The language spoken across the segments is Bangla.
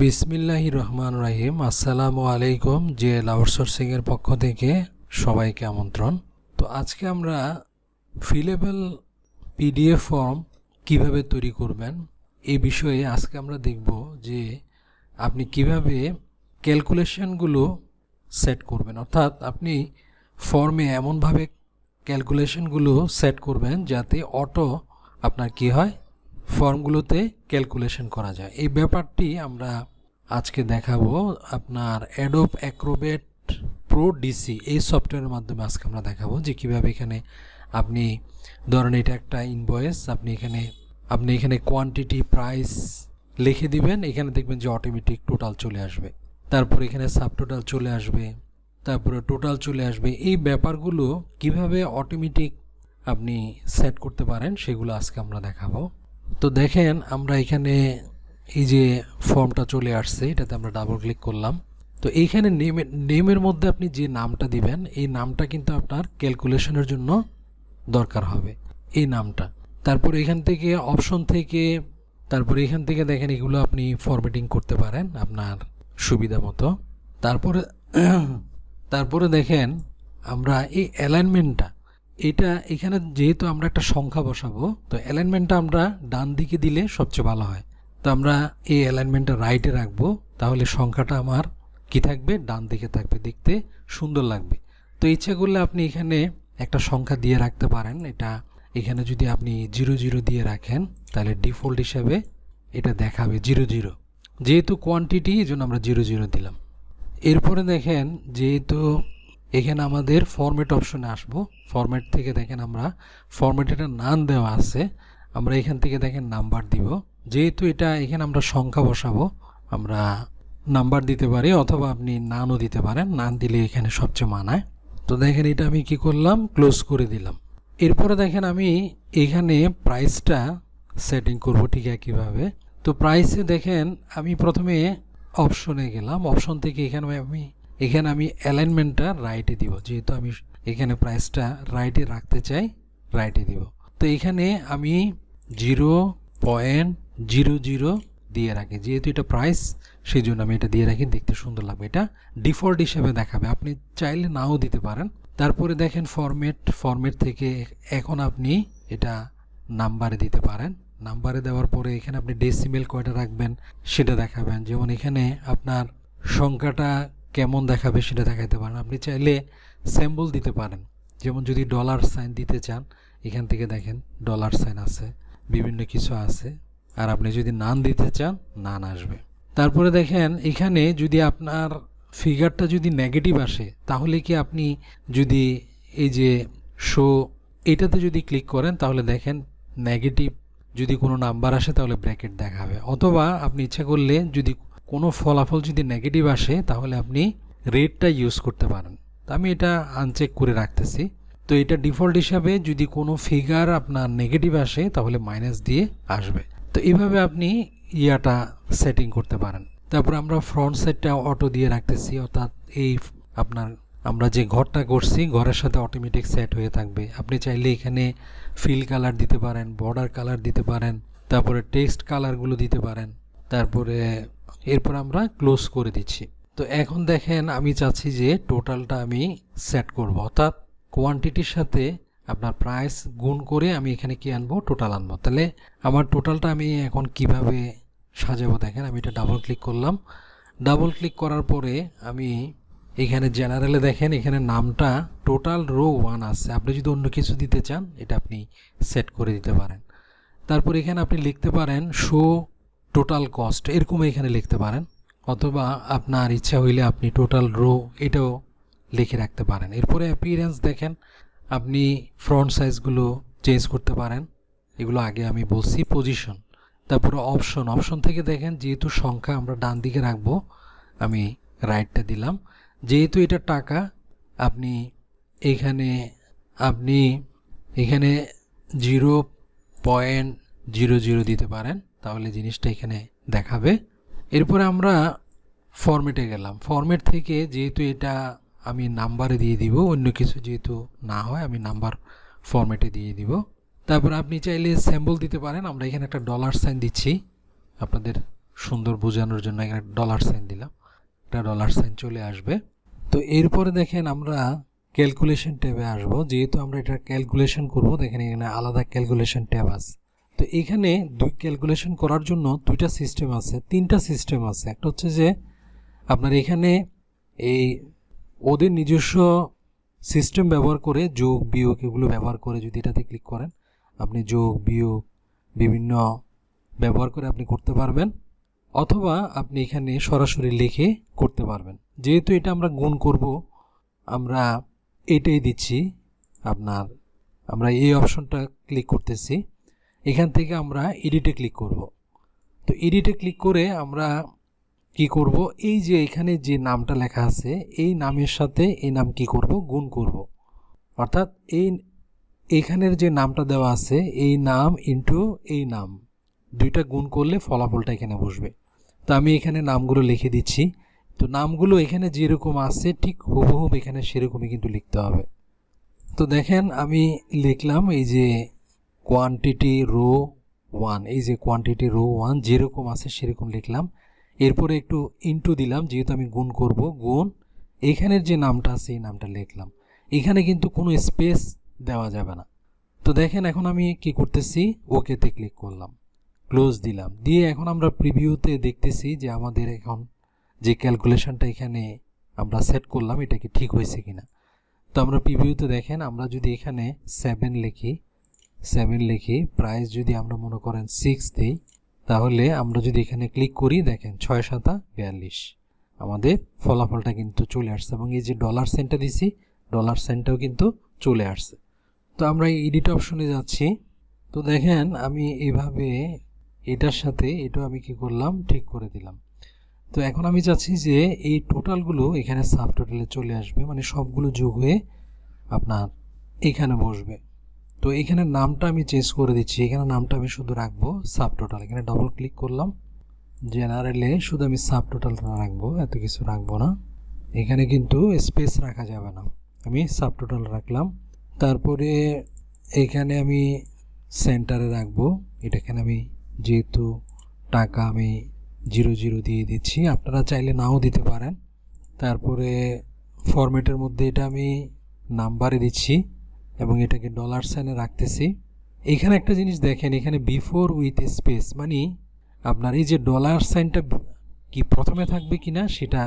বিসমিল্লাহি রহমান রাহিম। আসসালামু আলাইকুম জেল আউটসোর্সিংয়ের পক্ষ থেকে সবাইকে আমন্ত্রণ। তো আজকে আমরা ফিলেবল পিডিএফ ফর্ম কীভাবে তৈরি করবেন এই বিষয়ে আজকে আমরা দেখব যে আপনি কীভাবে ক্যালকুলেশনগুলো সেট করবেন। অর্থাৎ আপনি ফর্মে এমনভাবে ক্যালকুলেশনগুলো সেট করবেন যাতে অটো আপনার কি হয়? ফর্মগুলোতে ক্যালকুলেশন করা যায়। এই ব্যাপারটি আমরা আজকে দেখাবো আপনার অ্যাডোব অ্যাক্রোবেট প্রো ডিসি এই সফটওয়্যারের মাধ্যমে আজকে আমরা দেখাবো যে কীভাবে এখানে আপনি ধরেন এটা একটা ইনভয়েস আপনি এখানে আপনি এখানে কোয়ান্টিটি প্রাইস লিখে দিবেন, এখানে দেখবেন যে অটোমেটিক টোটাল চলে আসবে। তারপর এখানে সাব টোটাল চলে আসবে, তারপরে টোটাল চলে আসবে। এই ব্যাপারগুলো কীভাবে অটোমেটিক আপনি সেট করতে পারেন সেগুলো আজকে আমরা দেখাবো। তো দেখেন, আমরা এখানে এই যে ফর্মটা চলে আসছে, এটাতে আমরা ডাবল ক্লিক করলাম। তো এইখানে নেমের নেমের মধ্যে আপনি যে নামটা দিবেন, এই নামটা কিন্তু আপনার ক্যালকুলেশনের জন্য দরকার হবে, এই নামটা। তারপর এখান থেকে অপশন থেকে, তারপরে এখান থেকে দেখেন এগুলো আপনি ফরম্যাটিং করতে পারেন আপনার সুবিধা মতো। তারপরে তারপরে দেখেন আমরা এই অ্যালাইনমেন্টটা এটা এখানে যেহেতু আমরা একটা সংখ্যা বসাবো, তো অ্যালাইনমেন্টটা আমরা ডান দিকে দিলে সবচেয়ে ভালো হয়। তো আমরা এই অ্যালাইনমেন্টটা রাইটে রাখব, তাহলে সংখ্যাটা আমার কি থাকবে? ডান দিকে থাকবে দেখতে সুন্দর লাগবে। তো ইচ্ছা করলে আপনি এখানে একটা সংখ্যা দিয়ে রাখতে পারেন। এটা এখানে যদি আপনি জিরো জিরো দিয়ে রাখেন, তাহলে ডিফল্ট হিসাবে এটা দেখাবে জিরো জিরো যেহেতু কোয়ান্টিটি এই জন্য আমরা জিরো জিরো দিলাম। এরপরে দেখেন, যেহেতু এখানে আমাদের ফরম্যাট অপশনে আসব ফরম্যাট থেকে দেখেন আমরা ফরম্যাটের নাম দেওয়া আছে, আমরা এখান থেকে দেখেন নাম্বার দিব। যেহেতু এটা এখানে আমরা সংখ্যা বসাবো, আমরা নাম্বার দিতে পারি অথবা আপনি নানও দিতে পারেন, নান দিলে এখানে সবচেয়ে মানায়। তো দেখেন এটা আমি কি করলাম? ক্লোজ করে দিলাম। এরপরে দেখেন আমি এখানে প্রাইসটা সেটিং করব ঠিক একইভাবে। তো প্রাইসে দেখেন আমি প্রথমে অপশনে গেলাম। অপশন থেকে এখানে আমি এখানে আমি অ্যালাইনমেন্টটা রাইটে দিব। যেহেতু আমি এখানে প্রাইসটা রাইটে রাখতে চাই, রাইটে দিব। তো এখানে আমি জিরো পয়েন্ট জিরো জিরো দিয়ে রাখি। যেহেতু এটা প্রাইস সেই জন্য আমি এটা দিয়ে রাখি। দেখতে সুন্দর লাগবে। এটা ডিফল্ট হিসেবে দেখাবে। আপনি চাইলে নাও দিতে পারেন। তারপরে দেখেন ফরম্যাট ফরম্যাট থেকে এখন আপনি এটা নাম্বারে দিতে পারেন। নাম্বারে দেওয়ার পরে এখানে আপনি ডেসিমেল কয়টা রাখবেন সেটা দেখাবেন। যেমন এখানে আপনার সংখ্যাটা কেমন দেখাবে সেটা দেখাতে পারেন। আপনি চাইলে স্যাম্বল দিতে পারেন। যেমন যদি ডলার সাইন দিতে চান, এখান থেকে দেখেন ডলার সাইন আছে। বিভিন্ন কিছু আছে। আর আপনি যদি নান দিতে চান, নান আসবে। তারপরে দেখেন, এখানে যদি আপনার ফিগারটা যদি নেগেটিভ আসে, তাহলে কি আপনি যদি এই যে শো এটাতে যদি ক্লিক করেন, তাহলে দেখেন নেগেটিভ যদি কোনো নাম্বার আসে, তাহলে ব্র্যাকেট দেখাবে। অথবা আপনি ইচ্ছা করলে যদি কোনো ফলাফল যদি নেগেটিভ আসে, তাহলে আপনি রেটটা ইউজ করতে পারেন। তো আমি এটা আনচেক করে রাখতেছি। তো এটা ডিফল্ট হিসাবে যদি কোনো ফিগার আপনার নেগেটিভ আসে, তাহলে মাইনাস দিয়ে আসবে। তো এইভাবে আপনি ইয়াটা সেটিং করতে পারেন। তারপর আমরা ফ্রন্ট সাইডটা অটো দিয়ে রাখতেছি, অর্থাৎ এই আপনার, আমরা যে ঘরটা করছি, ঘরের সাথে অটোমেটিক সেট হয়ে থাকবে। আপনি চাইলে এখানে ফিল কালার দিতে পারেন বর্ডার কালার দিতে পারেন, তারপরে টেক্সট কালারগুলো দিতে পারেন, তারপরে এরপর আমরা ক্লোজ করে দিচ্ছি। তো এখন দেখেন আমি চাচ্ছি যে টোটালটা আমি সেট করব, অর্থাৎ কোয়ান্টিটির সাথে আপনার প্রাইস গুণ করে আমি এখানে কি আনব? টোটাল আনব। তাহলে আমার টোটালটা আমি এখন কীভাবে সাজাবো দেখেন, আমি এটা ডাবল ক্লিক করলাম। ডাবল ক্লিক করার পরে আমি এখানে জেনারেলে দেখেন, এখানে নামটা টোটাল রো ওয়ান আছে। আপনি যদি অন্য কিছু দিতে চান, এটা আপনি সেট করে দিতে পারেন। তারপর এখানে আপনি লিখতে পারেন শো টোটাল কস্ট এরকম এখানে লিখতে পারেন। অথবা আপনার ইচ্ছা হইলে আপনি টোটাল রো এটাও লিখে রাখতে পারেন। এরপরে অ্যাপিয়ারেন্স দেখেন আপনি ফ্রন্ট সাইজগুলো চেঞ্জ করতে পারেন। এগুলো আগে আমি বলছি পজিশন তারপরে অপশন অপশন থেকে দেখেন যেহেতু সংখ্যা আমরা ডান দিকে রাখব, আমি রাইটটা দিলাম। যেহেতু এটা টাকা, আপনি এখানে আপনি এখানে জিরো পয়েন্ট জিরো জিরো দিতে পারেন, তাহলে জিনিসটা এখানে দেখাবে। এরপরে আমরা ফরম্যাটে গেলাম। ফরম্যাট থেকে যেহেতু এটা আমি নাম্বারে দিয়ে দিব, অন্য কিছু যেহেতু না হয় আমি নাম্বার ফরম্যাটে দিয়ে দিব। তারপর আপনি চাইলে স্যাম্বল দিতে পারেন, আমরা এখানে একটা ডলার সাইন দিচ্ছি। আপনাদের সুন্দর বোঝানোর জন্য এখানে ডলার সাইন দিলাম। একটা ডলার সাইন চলে আসবে। তো এরপরে দেখেন আমরা ক্যালকুলেশন ট্যাবে আসব। যেহেতু আমরা এটা ক্যালকুলেশন করব, দেখেন এখানে আলাদা ক্যালকুলেশন ট্যাব আছে। তো এখানে দুই ক্যালকুলেশন করার জন্য দুইটা সিস্টেম আছে, তিনটা সিস্টেম আছে। একটা হচ্ছে যে আপনার এখানে এই ওদের নিজস্ব সিস্টেম ব্যবহার করে যোগ, বিয়োগ এগুলো ব্যবহার করে যদি এটাতে ক্লিক করেন, আপনি যোগ, বিয়োগ বিভিন্ন ব্যবহার করে আপনি করতে পারবেন অথবা আপনি এখানে সরাসরি লিখে করতে পারবেন। যেহেতু এটা আমরা গুণ করব, আমরা এটাই দিচ্ছি আপনার, আমরা এই অপশনটা ক্লিক করতেছি। এখান থেকে আমরা এডিটে ক্লিক করব। তো এডিটে ক্লিক করে আমরা কি করব? এই যে এখানে যে নামটা লেখা আছে, এই নামের সাথে এই নাম কি করব? গুণ করব। অর্থাৎ এই এখানের যে নামটা দেওয়া আছে, এই নাম ইনটু এই নাম। দুইটা গুণ করলে ফলাফলটা এখানে বসবে। তো আমি এখানে নামগুলো লিখে দিচ্ছি। তো নামগুলো এখানে যেরকম আছে, ঠিক হুবহুব এখানে সেরকমই কিন্তু লিখতে হবে। তো দেখেন, আমি লিখলাম এই যে কোয়ান্টিটি রো ওয়ান এই যে কোয়ান্টিটি রো ওয়ান যেরকম আছে সেরকম লিখলাম। এরপরে একটু ইনটু দিলাম, যেহেতু আমি গুণ করব, গুণ, এখানের যে নামটা আছে, এই নামটা লিখলাম। এখানে কিন্তু কোনো স্পেস দেওয়া যাবে না। তো দেখেন, এখন আমি কি করতেছি ওকেতে ক্লিক করলাম। ক্লোজ দিলাম। দিয়ে এখন আমরা প্রিভিউতে দেখতেছি যে আমাদের এখন যে ক্যালকুলেশনটা এখানে আমরা সেট করলাম, এটা কি ঠিক হয়েছে কিনা। তো আমরা প্রিভিউতে দেখেন, আমরা যদি এখানে সেভেন লিখি সেভেন লিখি প্রাইস যদি আমরা মনে করেন সিক্স দিই তাহলে আমরা যদি এখানে ক্লিক করি, দেখেন ছয় সাতা বিয়াল্লিশ। আমাদের ফলাফলটা কিন্তু চলে আসছে এবং এই যে ডলার সেন্টটা দিছি ডলার সেন্টটাও কিন্তু চলে আসছে। তো আমরা এই এডিট অপশনে যাচ্ছি। তো দেখেন, আমি এভাবে এটার সাথে এটাও আমি কি করলাম, ঠিক করে দিলাম। তো এখন আমি চাচ্ছি যে এই টোটালগুলো এখানে সাব টোটালে চলে আসবে মানে সবগুলো যোগ হয়ে আপনার এখানে বসবে। তো এখানে নামটা আমি চেঞ্জ করে দিচ্ছি। এখানে নামটা আমি শুধু রাখব সাব টোটাল এখানে ডবল ক্লিক করলাম। জেনারেলে শুধু আমি সাব টোটালটা রাখব, এত কিছু রাখব না। এখানে কিন্তু স্পেস রাখা যাবে না। আমি সাব টোটাল রাখলাম। তারপরে এখানে আমি সেন্টারে রাখব। এটাখানে আমি যেহেতু টাকা আমি জিরো জিরো দিয়ে দিচ্ছি, আপনারা চাইলে নাও দিতে পারেন। তারপরে ফরম্যাটের মধ্যে এটা আমি নাম্বারে দিচ্ছি। এবং এটাকে ডলার সাইনে রাখতেছি। এখানে একটা জিনিস দেখেন, এখানে বিফোর উইথ স্পেস মানে আপনার এই যে ডলার সাইনটা কি প্রথমে থাকবে কি না সেটা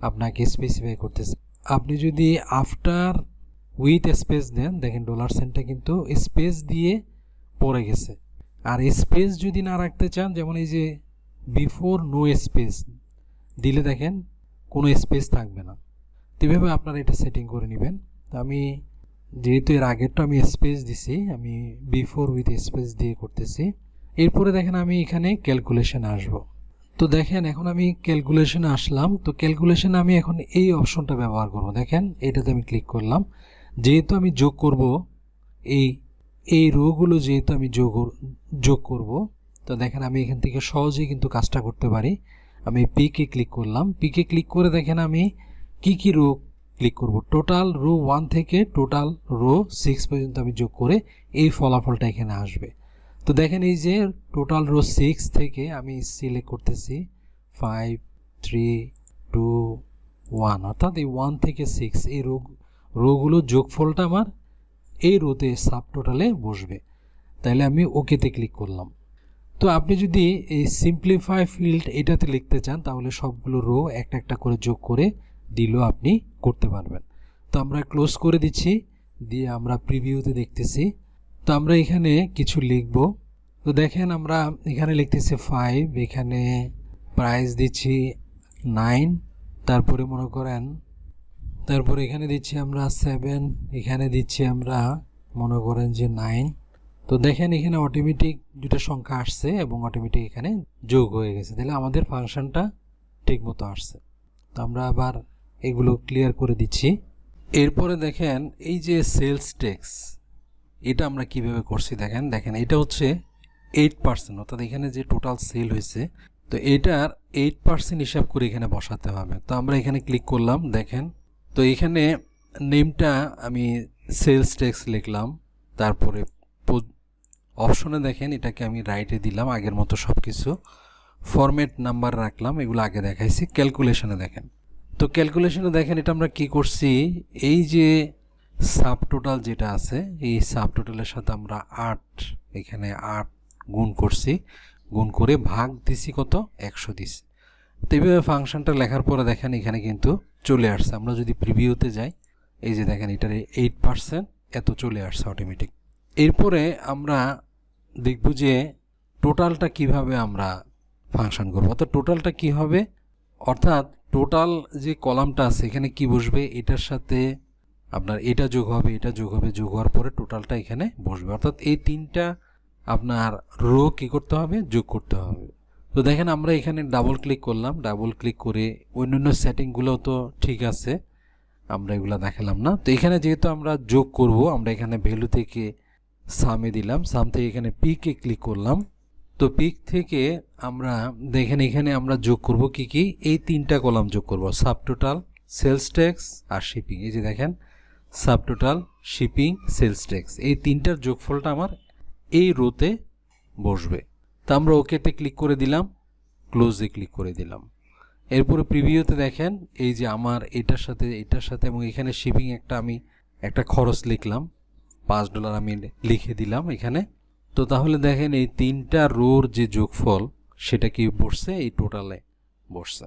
আপনাকে স্পেসিফাই করতেছে। আপনি যদি আফটার উইথ স্পেস দেন, দেখেন ডলার সাইনটা কিন্তু স্পেস দিয়ে পড়ে গেছে। আর স্পেস যদি না রাখতে চান, যেমন এই যে বিফোর নো স্পেস দিলে দেখেন কোনো স্পেস থাকবে না। তো এভাবে আপনারা এটা সেটিং করে নেবেন। তো আমি যেহেতু এর আগেরটা আমি স্পেস দিছি, আমি বিফোর উইথ স্পেস দিয়ে করতেছি। এরপরে দেখেন আমি এখানে ক্যালকুলেশনে আসব। তো দেখেন, এখন আমি ক্যালকুলেশনে আসলাম। তো ক্যালকুলেশনে আমি এখন এই অপশনটা ব্যবহার করব। দেখেন, এটাতে আমি ক্লিক করলাম। যেহেতু আমি যোগ করব, এই এই রোগুলো যেহেতু আমি যোগ যোগ করব, তো দেখেন আমি এখান থেকে সহজেই কিন্তু কাজটা করতে পারি। আমি পিকে ক্লিক করলাম। পিকে ক্লিক করে দেখেন আমি কি কি রো ক্লিক করব। টোটাল রো ওয়ান থেকে টোটাল রো সিক্স পর্যন্ত আমি যোগ করে এই ফলাফলটা এখানে আসবে। তো দেখেন এই যে টোটাল রো সিক্স থেকে আমি সিলেক্ট করতেছি। ফাইভ থ্রি টু ওয়ান অর্থাৎ এই ওয়ান থেকে সিক্স এই রো রোগুলো যোগফলটা আমার এই রোতে সাব টোটালে বসবে। তাহলে আমি ওকেতে ক্লিক করলাম। তো আপনি যদি এই সিম্পলিফাই ফিল্ড এটাতে লিখতে চান, তাহলে সবগুলো রো একটা একটা করে যোগ করে দিলেও আপনি করতে পারবেন। তো আমরা ক্লোজ করে দিচ্ছি, দিয়ে আমরা প্রিভিউতে দেখতেছি। তো আমরা এখানে কিছু লিখব। তো দেখেন আমরা এখানে লিখতেছি ফাইভ এখানে প্রাইস দিচ্ছি নাইন তারপরে মনে করেন, তারপরে এখানে দিচ্ছি আমরা সেভেন এখানে দিচ্ছি আমরা মনে করেন যে নাইন তো দেখেন এখানে অটোমেটিক দুটো সংখ্যা আসছে এবং অটোমেটিক এখানে যোগ হয়ে গেছে। তাহলে আমাদের ফাংশনটা ঠিক মতো আসছে। তো আমরা আবার এগুলো ক্লিয়ার করে দিচ্ছি। এরপরে দেখেন এই যে সেলস ট্যাক্স এটা আমরা কীভাবে করছি দেখেন। দেখেন, এটা হচ্ছে এইট পার্সেন্ট অর্থাৎ এখানে যে টোটাল সেল হয়েছে, তো এটার এইট পার্সেন্ট হিসাব করে এখানে বসাতে হবে। তো আমরা এখানে ক্লিক করলাম, দেখেন। তো এখানে নেমটা আমি সেলস ট্যাক্স লিখলাম, তারপরে অপশনে দেখেন, এটাকে আমি রাইটে দিলাম আগের মতো সব কিছু ফরম্যাট নাম্বার রাখলাম, এগুলো আগে দেখাইছি। ক্যালকুলেশনে দেখেন। তো ক্যালকুলেশনে দেখেন, এটা আমরা কি করছি? এই যে সাব টোটাল যেটা আছে, এই সাব টোটালের সাথে আমরা আট, এখানে আট গুণ করছি, গুণ করে ভাগ দিছি কত? একশো দিছি। তো এইভাবে ফাংশনটা লেখার পরে দেখেন, এখানে কিন্তু চলে আসছে। আমরা যদি প্রিভিউতে যাই, এই যে দেখেন, এটার এইট পার্সেন্ট এত চলে আসছে অটোমেটিক এরপরে আমরা দেখব যে টোটালটা কীভাবে আমরা ফাংশন করব। অর্থাৎ টোটালটা কি হবে? অর্থাৎ টোটাল যে কলামটা আছে, এখানে কি বসবে? এটার সাথে আপনার এটা যোগ হবে, এটা যোগ হবে, যোগ হওয়ার পরে টোটালটা এখানে বসবে। অর্থাৎ এই তিনটা আপনার রো কি করতে হবে? যোগ করতে হবে। তো দেখেন আমরা এখানে ডাবল ক্লিক করলাম। ডাবল ক্লিক করে অন্যান্য সেটিংগুলো তো ঠিক আছে, আমরা এগুলো দেখালাম না। তো এখানে যেহেতু আমরা যোগ করব, আমরা এখানে ভ্যালু থেকে সামে দিলাম। সাম থেকে এখানে পিকে ক্লিক করলাম। তো পিক থেকে আমরা দেখেন এখানে আমরা যোগ করব কি কি? এই তিনটা কলাম যোগ করব। সাব টোটাল সেলস ট্যাক্স আর শিপিং এই যে দেখেন sub total shipping sales tax এই তিনটার যোগফলটা আমার এই রোতে বসবে। তা আমরা ওকেতে ক্লিক করে দিলাম ক্লোজে ক্লিক করে দিলাম। এরপরে প্রিভিউতে দেখেন, এই যে আমার এটার সাথে এটার সাথে এবং এখানে শিপিং একটা আমি একটা খরচ লিখলাম। পাঁচ ডলার আমি লিখে দিলাম এখানে। তো তাহলে দেখেন এই তিনটা রোর যে যোগফল, সেটা কি বসছে? এই টোটালে বসছে।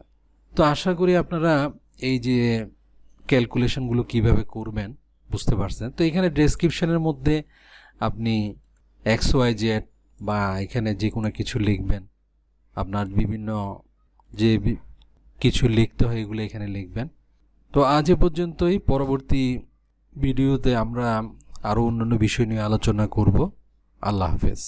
তো আশা করি আপনারা এই যে ক্যালকুলেশনগুলো কীভাবে করবেন বুঝতে পারছেন। তো এখানে ডেসক্রিপশনের মধ্যে আপনি এক্স ওয়াই জেড বা এখানে যে কোনো কিছু লিখবেন। আপনার বিভিন্ন যে কিছু লিখতে হয়, এগুলো এখানে লিখবেন। তো আজ এ পর্যন্তই। পরবর্তী ভিডিওতে আমরা আরও অন্যান্য বিষয় নিয়ে আলোচনা করব। আল্লাহ হাফেজ